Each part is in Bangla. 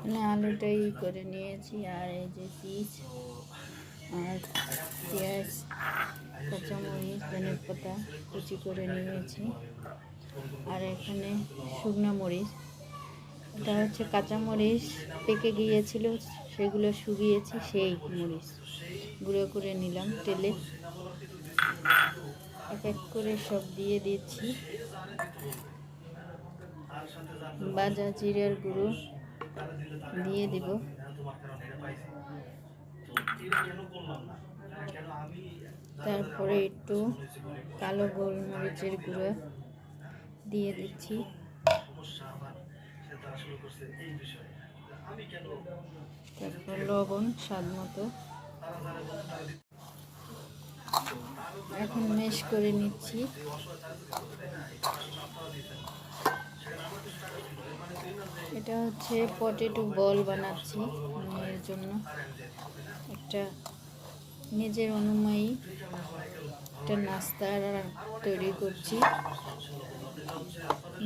মানে আলুটাই করে নিয়েছি। আর এই যে পিস আর পেঁয়াজ কাঁচামরিচ ধনে পাতা, কুচি করে নিয়েছি। আর এখানে শুকনো মরিচ। এটা হচ্ছে কাঁচামরিচ পেকে গিয়েছিল, সেগুলো শুকিয়েছি, সেই মরিচ। গুঁড়ো করে নিলাম তেলে। এক এক করে সব দিয়ে দিচ্ছি। বাজা জিরের গুঁড়ো। দিয়ে দিব। তারপরে একটু কালো গোলমরিচের গুঁড়ো দিয়ে দিচ্ছি। তারপর লবণ, স্বাদ মতো। এখন মেশ করে নিচ্ছি। এটা হচ্ছে পটেটো বল বানাচ্ছি মেয়ের জন্য। একটা নিজের অনুমায়ী একটা নাস্তা তৈরি করছি।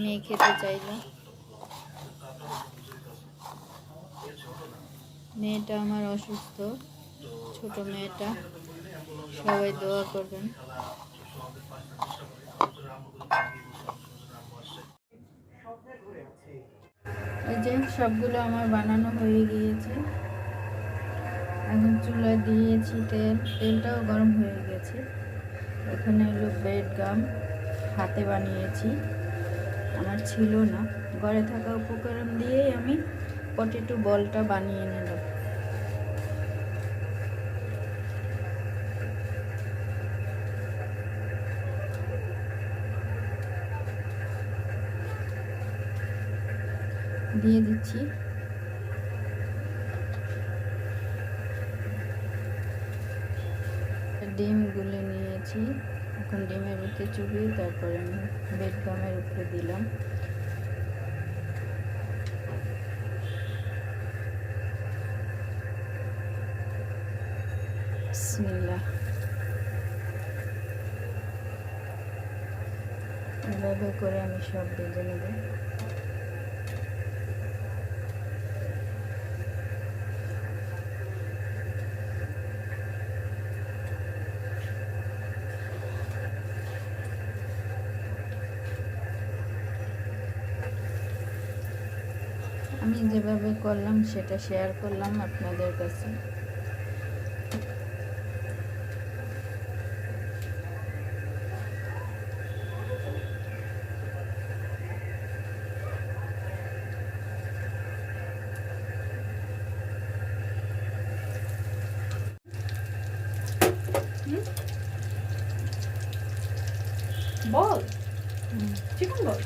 মেয়ে খেতে চাইলো। মেয়েটা আমার অসুস্থ, ছোট মেয়েটা। সবাই দোয়া করবেন এই যে সবগুলো আমার বানানো হয়ে গিয়েছে। এখন চুলা দিয়েছি তেল। তেলটাও গরম হয়ে গেছে। এখানে হলো ব্রেড গাম হাতে বানিয়েছি। আমার ছিল না। ঘরে থাকা উপকরণ দিয়েই আমি পটেটো বলটা বানিয়ে নিলাম। দিয়ে দিচ্ছি। ডিম গুলে নিয়েছি। এখন ডিমের ভিতরে চুবিয়ে তারপরে আমি বেড গামের উপরে দিলাম। এভাবে করে আমি সব ভেজে নেব। আমি যেভাবে করলাম সেটা শেয়ার করলাম আপনাদের কাছে বল। চিকেন বল